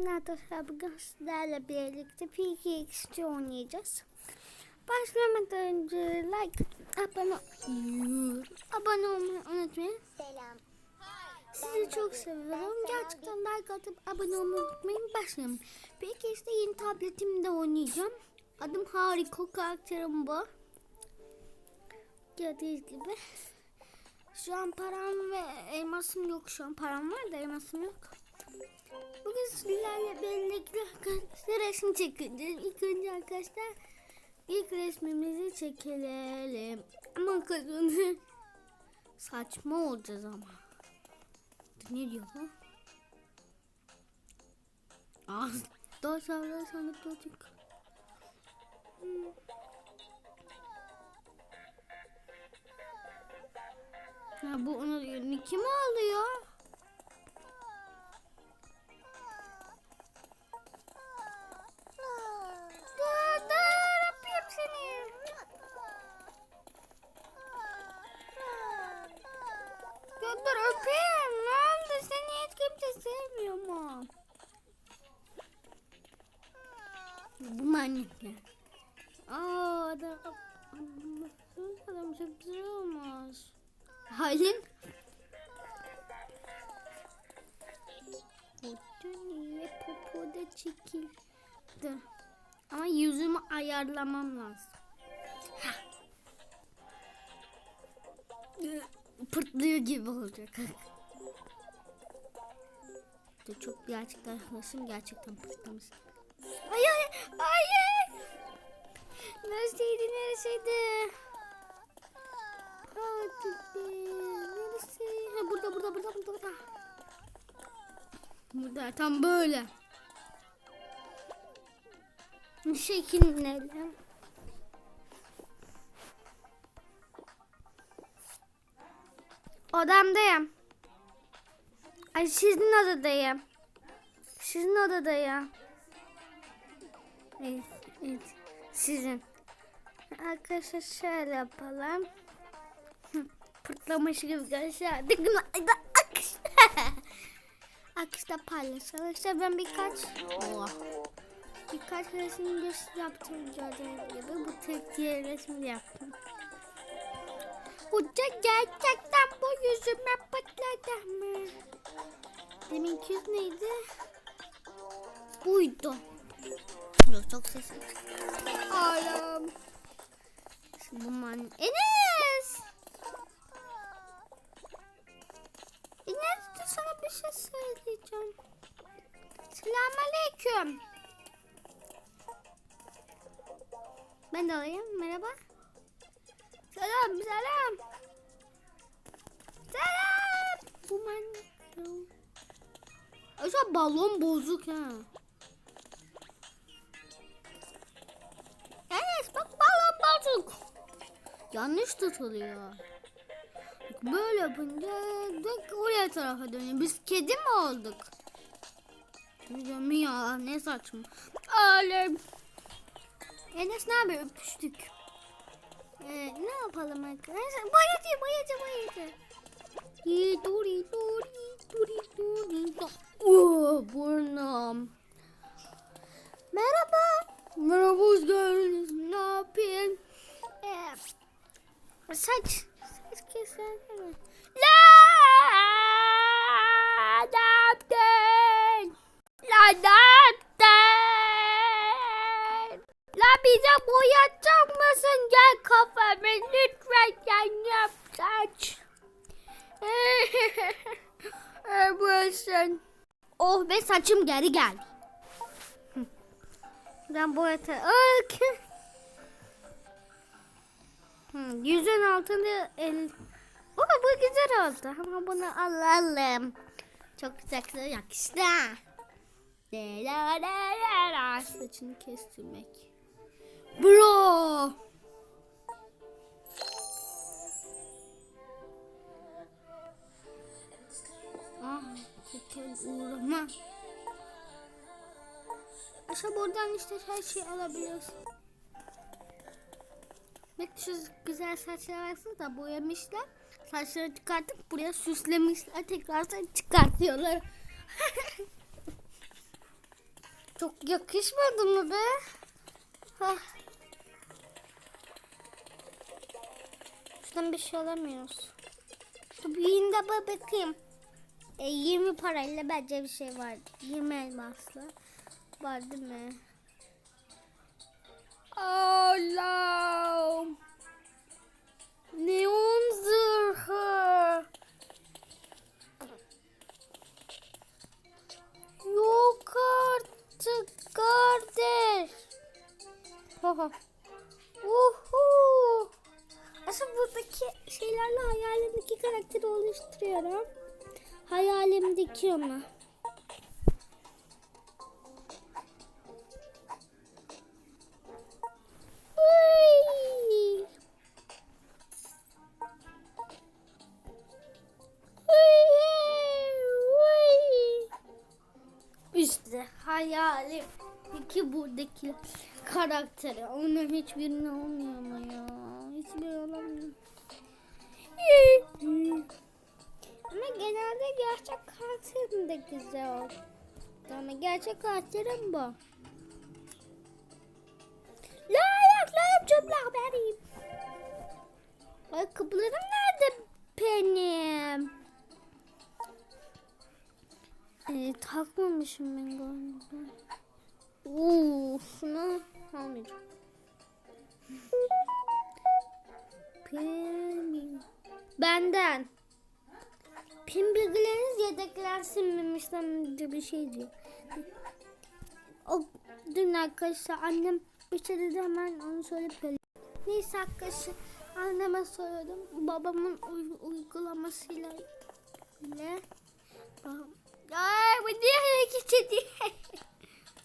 Şimdi arkadaşlar bugün sizlerle birlikte PKX'ci oynayacağız. Başlamadan önce like, abone, abone olmayı unutmayın. Selam. Sizi çok seviyorum. Gerçekten like atıp abone olmayı unutmayın. Başlayalım. PKX'de yeni tabletimde oynayacağım. Adım harika karakterim bu. Gördüğünüz gibi. Şu an param ve elmasım yok. Şu an param var da elmasım yok. Bugün sizlerle birlikte arkadaşlar resim çekeceğiz. İlk önce arkadaşlar ilk resmimizi çekelim. Ama kızını saçma olacağız ama. Ne diyor bu? Ah, daha sonra sanıp çocuk. Ha bu onu. Kim alıyor? Ya dur öpeyim. Ne oldu? Seni hiç kimse sevmiyor mu? Bu manyaklar. Aa da adam çok güzel olmuş. Halin. Niye popoda çekildi? Ama yüzümü ayarlamam lazım. Pırtlıyor gibi olacak. De çok arkadaşım gerçekten pırtlamış. Ay ay ay. Neresiydi neresiydi? Hadi. Neresi? Ha, burada burada burada burada burada. Burada tam böyle. Şekillerim. Odamdayım. Ay sizin odadayım. Sizin odadayım. Evet, evet. Sizin. Arkadaşlar şöyle yapalım. Pırtlamış gibi gösterdik. Akış. Akışta paylaşalım. İşte ben birkaç oh, birkaç resim yaptım gördüğünüz gibi. Bu diğer resmi yaptım. Hoca gerçekten bu yüzüme patladı mı? Deminki yüz neydi? Buydu. Yok çok sesli. Şimdi bu man... Enes! Enes dur sana bir şey söyleyeceğim. Selamünaleyküm. Ben de alayım. Merhaba. Selam, selam. Selam. Bu man... Acaba balon bozuk ha. Evet bak balon bozuk. Yanlış tutuluyor. Böyle yapınca da oraya tarafa dönüyor. Biz kedi mi olduk? Diyeceğim ya ne saçma. Alem. Enes ne haber öpüştük. Ee, ne yapalım arkadaşlar? Boyacı boyacı boyacı. Duri duri duri duri duri. Oo burnum. Merhaba. Merhaba geldiniz. Ne yapayım? Ee, saç. Saç kesersene. La ne yaptın? La ne yaptın? La bize boyatacak mısın? Gel kafamı lütfen sen yap saç. Evet. Oh be saçım geri geldi. Ben boyata. Hmm, yüzün altında el. Oh bu güzel oldu. Ama bunu alalım. Çok güzel yakıştı. De la la la la. Saçını kestirmek. Bro. Ah, tekel uğrama. Aşağı buradan işte her şeyi alabiliyorsun. Bak şu güzel saçlar varsa da boyamışlar. Saçları çıkartıp buraya süslemişler. Tekrar saç çıkartıyorlar. Çok yakışmadı mı be? Hah. Şuradan bir şey alamıyoruz. Dur bir yine de bir bakayım. E, 20 parayla bence bir şey var. 20 elmasla. Var değil mi? Allah'ım. Neon zırhı. Yok artık kardeş. Haha. Uhu. Aslında buradaki şeylerle hayalimdeki karakteri oluşturuyorum. Hayalimdeki. Uy. İşte hayalim. Peki buradaki karakteri. Onların hiçbirini olmuyor mu ya? Hiçbiri olamıyor. Ama genelde gerçek karakterim de güzel. Ama gerçek karakterim bu. Layak layak cümle benim. Ayakkabılarım nerede benim? Ee, takmamışım ben galiba. Oo, şunu almayacağım. Pim. Benden. Pin bilgileriniz yedeklensin memişten bir şey diyor. O dün arkadaşlar annem bir şey dedi hemen onu söyleyip geldim. Neyse arkadaşlar anneme söyledim. Babamın uy- uygulamasıyla ile Ay bu niye hareket ediyor?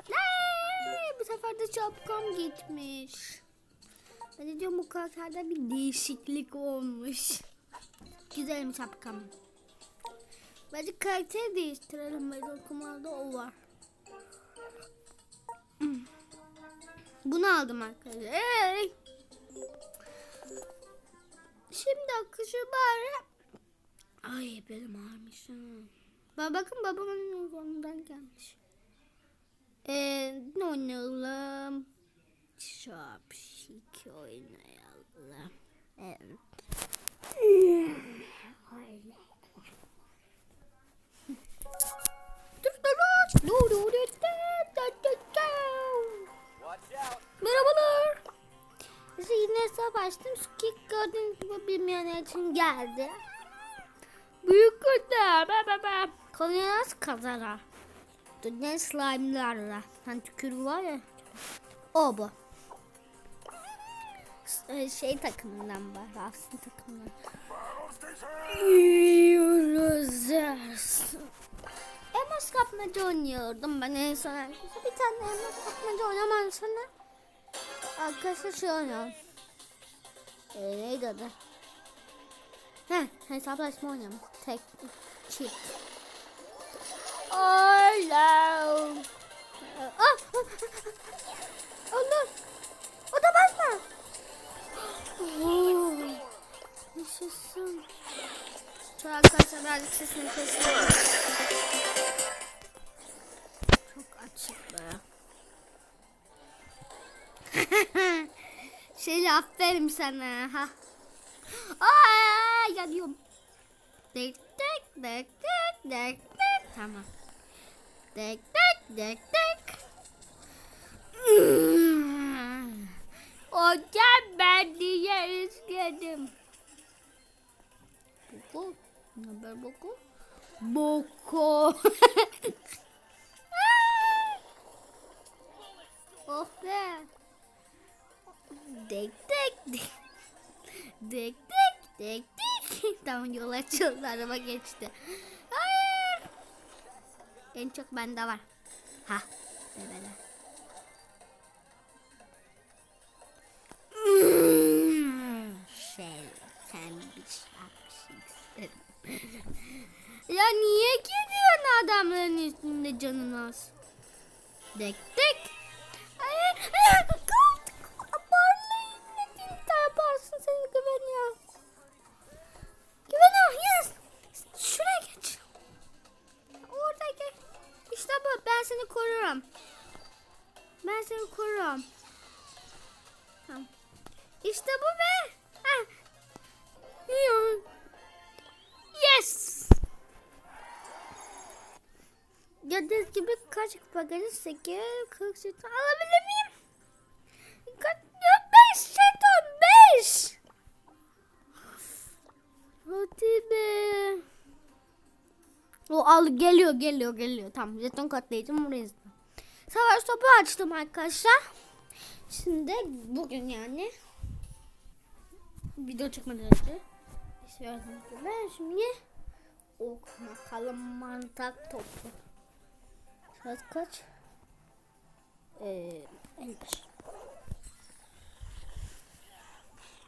Ay, bu sefer de şapkam gitmiş. Ben de diyorum bu karakterde bir değişiklik olmuş. Güzel bir şapkam. Bence karakteri değiştirelim. Böyle okumada o var. Bunu aldım arkadaşlar. Şimdi akışı bari. Ay benim ağrımış. ha. Ba bakın babamın yolundan gelmiş. Ee, ne oynayalım? Şapşik oynayalım. Evet. Merhabalar. Size yine hesap açtım. Skik gördüğünüz gibi bilmeyenler için geldi. Büyük ba. Konuya nasıl kazara? Dünya slime'larla. Hani tükürü var ya. O bu. E, Şey takımından var. Rafs'ın takımından. Yiyoruz. Elmas kapmaca oynuyordum ben en son. arkadaşlar. Bir tane elmas kapmaca oynamam sonra. Arkadaşlar şey oynuyorum. Ee, neydi adı? Heh, hesaplaşma oynuyorum. Tek, çift. Allah'ım. Ah. Olur. O da basma. Yaşasın. Şu arkadaşlar birazcık sesini kesiyorum. Çok açık be. Şeyle aferin sana. Ha. Aa, yanıyorum. Dek dek dek dek dek. Tamam. Dek dek dek dek. Hocam ben diye üzgünüm. Boko. Ne haber Boko? Boko. oh be. Dek dek dek. Dek dek dek dek. tamam yol açıldı araba geçti. En çok bende var. Ha. Bebeler. Şey, sen bir şapşiksin. ya niye gidiyorsun adamların üstünde canın az? Dek dek. İşte bu be. Ha. Yiyor. Yes. Gördüğünüz gibi kaç bagajı 8 40 jeton alabilir miyim? Kaç 5 jeton 5. Hadi be. O al geliyor geliyor geliyor. Tamam jeton katlayacağım buraya. Savaş topu açtım arkadaşlar. Şimdi bugün yani video çıkmadan önce ben şimdi ok mantak topu. Saat kaç? Ee, 55.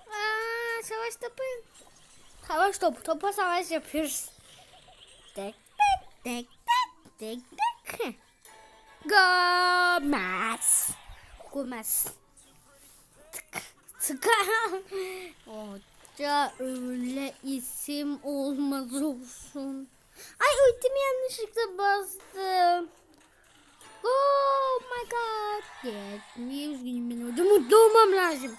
Aa, savaş topu. Savaş topu. Topa savaş yapıyoruz. Tek tek tek tek tek tek. Gomez. Gomez. Tık. Hoca öyle isim olmaz olsun. Ay ultimi yanlışlıkla bastım. Oh my god. Evet, niye üzgünüm ben orada mutlu olmam lazım.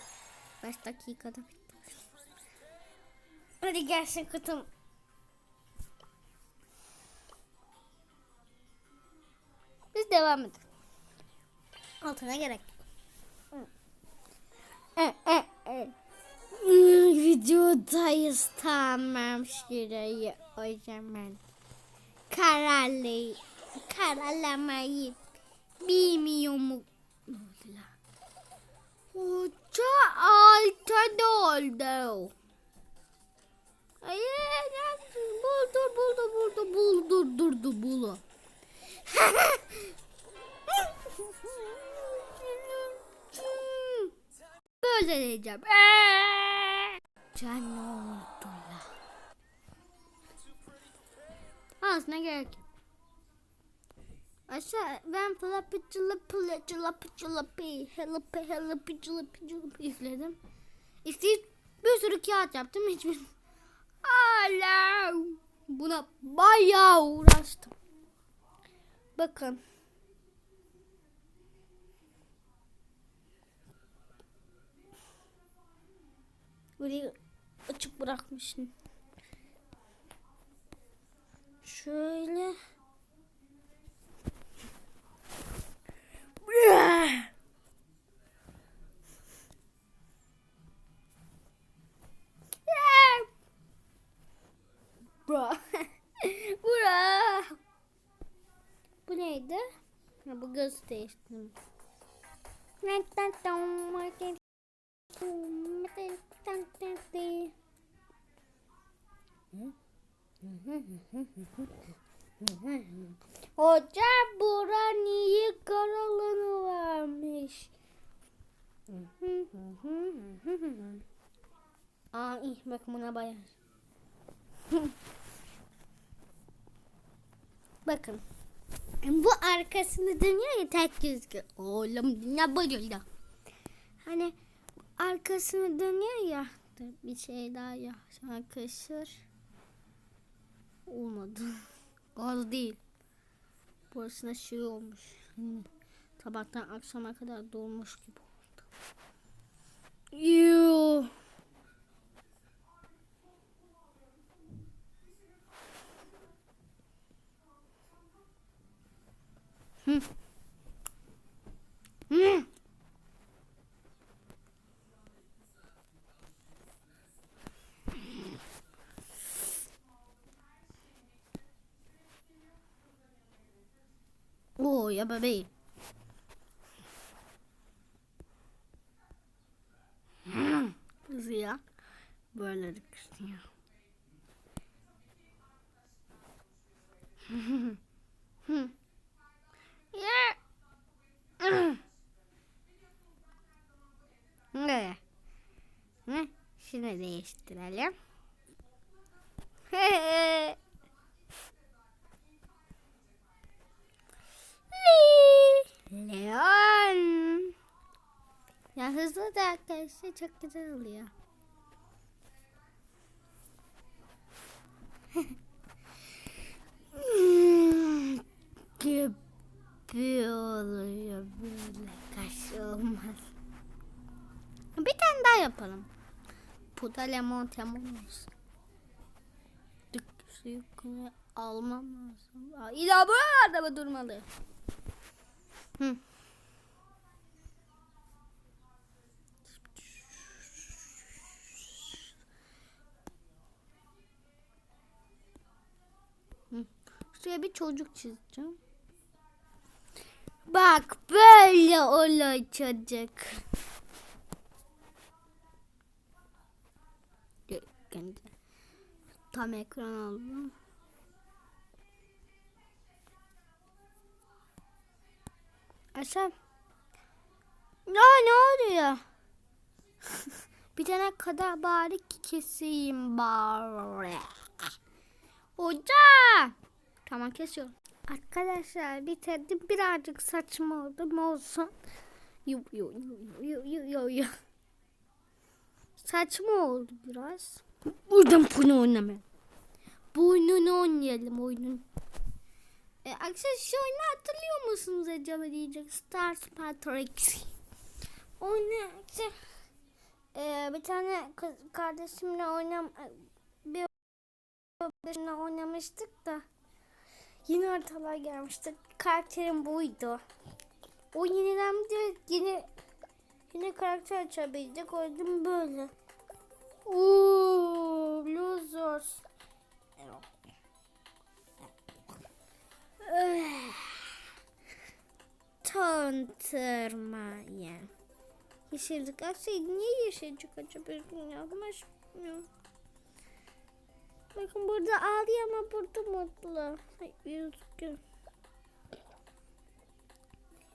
5 dakikada bitti. Hadi gelsin kıtım. Biz devam edelim. Altına gerek yok. Videodayız tamam şurayı o zaman. Kararlı, kararlamayı bilmiyor mu? Hoca altı oldu. Hayır, buldur, buldur, buldur, buldur, durdu, bulu. Böyle diyeceğim. Can ne oldu la? Ağzına gerek. Aşağı ben flappy chilapy chilapy chilapy helapy helapy chilapy chilapy üfledim. İşte bir sürü kağıt yaptım hiçbir. Hala buna bayağı uğraştım. Bakın. Burayı açık bırakmışım. Şöyle. Bra. Bra. Bu neydi? Ha, bu göz değiştirdim. Hoca bura niye karalını vermiş? Aa iyi bak buna bayağı. Bakın. Bu arkasını dönüyor ya tek gözüküyor. Oğlum ne böyle? Hani arkasını dönüyor ya. Bir şey daha ya. Arkadaşlar. Olmadı. Gaz değil. Burasına şey olmuş. Hmm. Sabahtan akşama kadar dolmuş gibi oldu. Yuh. Oo ya bebeğim. Kızı ya. Böyle de kızı ya. Ya. Ne? Ne? Şunu değiştirelim. arkadaşlar çok güzel oluyor. Gibi oluyor böyle kaş olmaz. Bir tane daha yapalım. Bu da lemon temon olsun. Dık suyu almam lazım. Aa, İla bu araba durmalı. Hı. Şuraya bir çocuk çizeceğim. Bak böyle olacak. Kendi. Tam ekran aldım. Aşağı. Ya ne oluyor? bir tane kadar bari keseyim bari. Hoca. Tamam kesiyorum. Arkadaşlar bitirdim birazcık saçma oldu mu olsun. Yu yu yu yu yu yu. Saçma oldu biraz. Buradan bunu oynamayalım. Bu oynayalım oyunun. E, arkadaşlar şu oyunu hatırlıyor musunuz acaba diyecek. Stars Patrick. Oyunu. E, bir tane kız kardeşimle oynam bir kardeşimle oynamıştık da yeni haritalar gelmişti. Karakterim buydu. O yeniden de yeni yeni karakter açabilecek. O yüzden böyle. Ooo losers. Tontırmaya. Yeşillik aksaydı niye yeşilcik acaba yapmış? Bakın burada ağlıyor ama burada mutlu. Üzgün.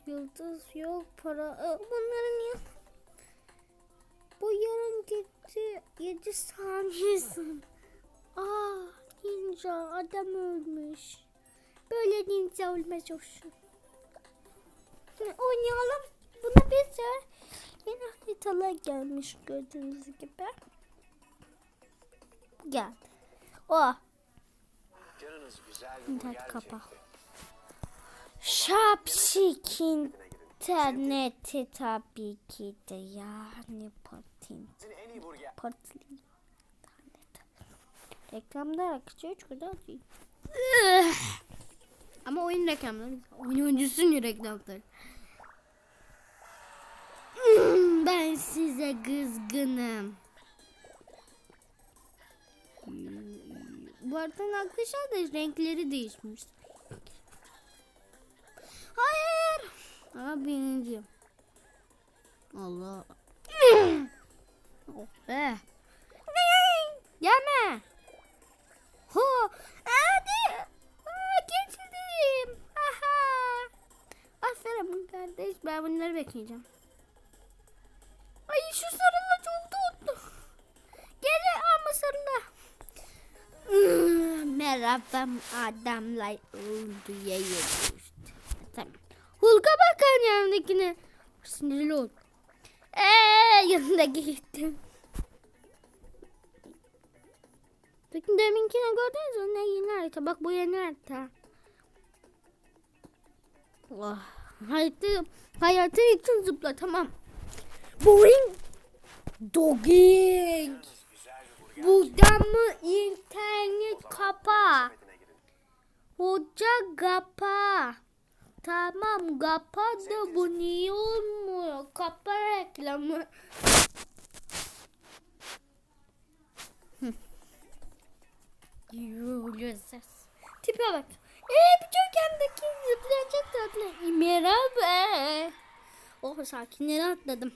Yıldız yok para. Aa, Bunları niye? Bu yarın gitti. 7 saniyesi. Aa ninja adam ölmüş. Böyle ninja ölmez olsun. Şimdi oynayalım. Buna bir de yeni haritalar gelmiş gördüğünüz gibi. Geldi. Bir İnternet kapa. Şapşik interneti tabii ki de yani patin. Patli. Reklamda akıcı kadar değil. Ama oyun reklamları. Oyun oyuncusun reklamları. Hmm, Ben size kızgınım. Bu arada arkadaşlar da renkleri değişmiş. Hayır. Ama birinci. Allah. oh be. Gelme. Ho. Hadi. Aa, geçtim. Aha. Aferin kardeş. Ben bunları bekleyeceğim. Ay şu sarıla çok tatlı. Gel ama sarıla. Merhaba adamlar oldu ya Tamam. Hulk'a bakın yanındakine. Sinirli ol. Eee yanındaki gittim. Peki deminkine gördünüz mü? Ne yeni harita? Bak bu yeni harita. Oh, hayatı, hayatı için zıpla tamam. Boing. Dogging. Buradan mı internet kapa? Hoca kapa. Tamam kapa da bu niye olmuyor? Kapa reklamı. Yürüyeceğiz. Tipe bak. Eee bir çökendeki zıplayacak tatlı. Merhaba. Oh sakinleri atladım.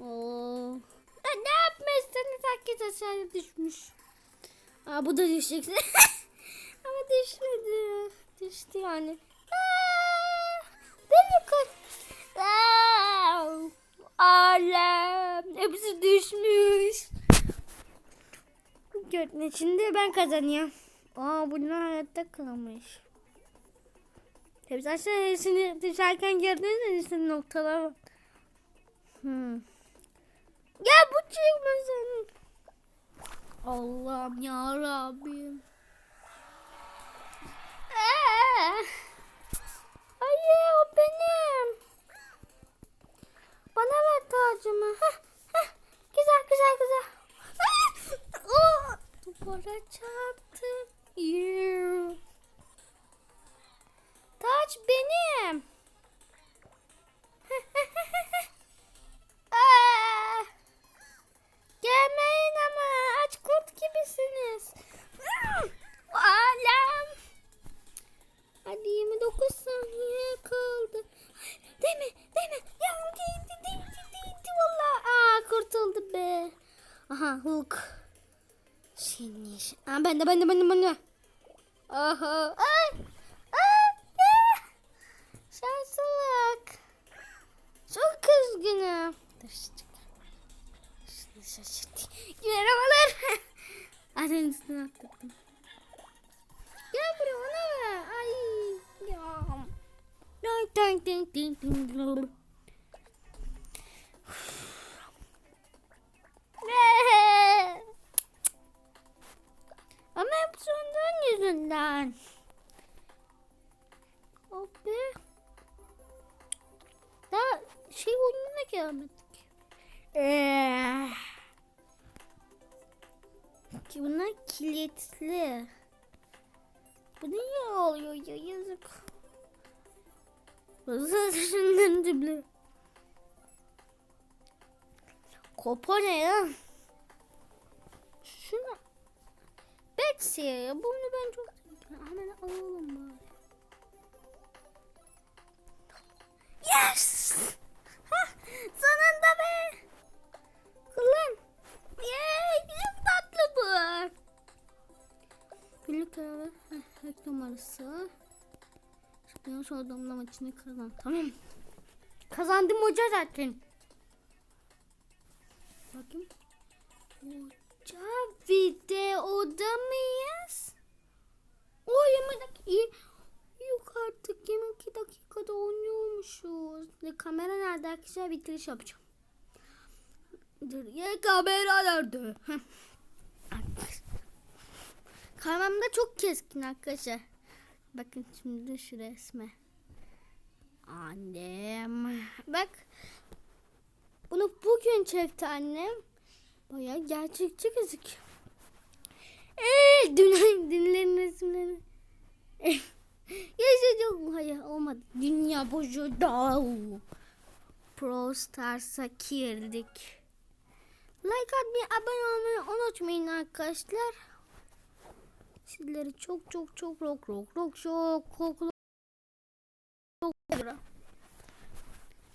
Oo. Ya ne yapmışsınız? Herkes aşağıya düşmüş. Aa bu da düşecek. Ama düşmedi. Düştü yani. Aa, kır. Aa, Alem. Hepsi düşmüş. Gördün şimdi ben kazanıyorum. Aa bunlar hayatta kalmış. Hepsi aşağı hepsini düşerken gördünüz mü? İşte noktalar. Hmm. Ya bu çıkmasın. Allah'ım ya Rabbim. Ee, eh. hayır o benim. Bana ver tacımı. Heh, heh. Güzel güzel güzel. oh, duvara çarptım. Yuh. Taç benim. Hadi 29 saniye kaldı. Deme deme. Yavrum değildi değildi değildi valla. Aa kurtuldu be. Aha Hulk. Şimdi. Aa ben de ben de ben de ben de. Aha. Ay. Ay. Şanslık. Çok kızgınım. Dur çık. Şunu şaşırt. Merhabalar. Üstüne atladım. Ding ding ding ding ding. Ama hep sonların yüzünden. Oh be. Daha şey oyununa gelmedik. Eee. Ki bunlar kilitli. Bu niye oluyor ya yazık. Şundan dibli. Kopa ne ya? Şunu. Betsy ya bunu ben çok hemen alalım bari. Yes! Hah, sonunda be! Kullan. Yay! Çok tatlı bu. Birlik beraber heh, reklam arası. Yanlış olduğumda maçını kazan. Tamam. Kazandım hoca zaten. Bakayım. Hoca videoda mıyız? O 20 dakika. Yok artık 22 dakikada oynuyormuşuz. Ve kamera nerede arkadaşlar bitiriş yapacağım. Dur ya kamera nerede? Heh. Kameram da çok keskin arkadaşlar. Bakın şimdi şu resme. Annem. Bak. Bunu bugün çekti annem. Baya gerçekçi gözüküyor. Eee dün dinlerin resimleri. Yaşayacak hayır olmadı. Dünya boyu da. Pro Stars'a girdik. Like atmayı, abone olmayı unutmayın arkadaşlar. Sizleri çok çok çok rock rock rock çok çok rock rock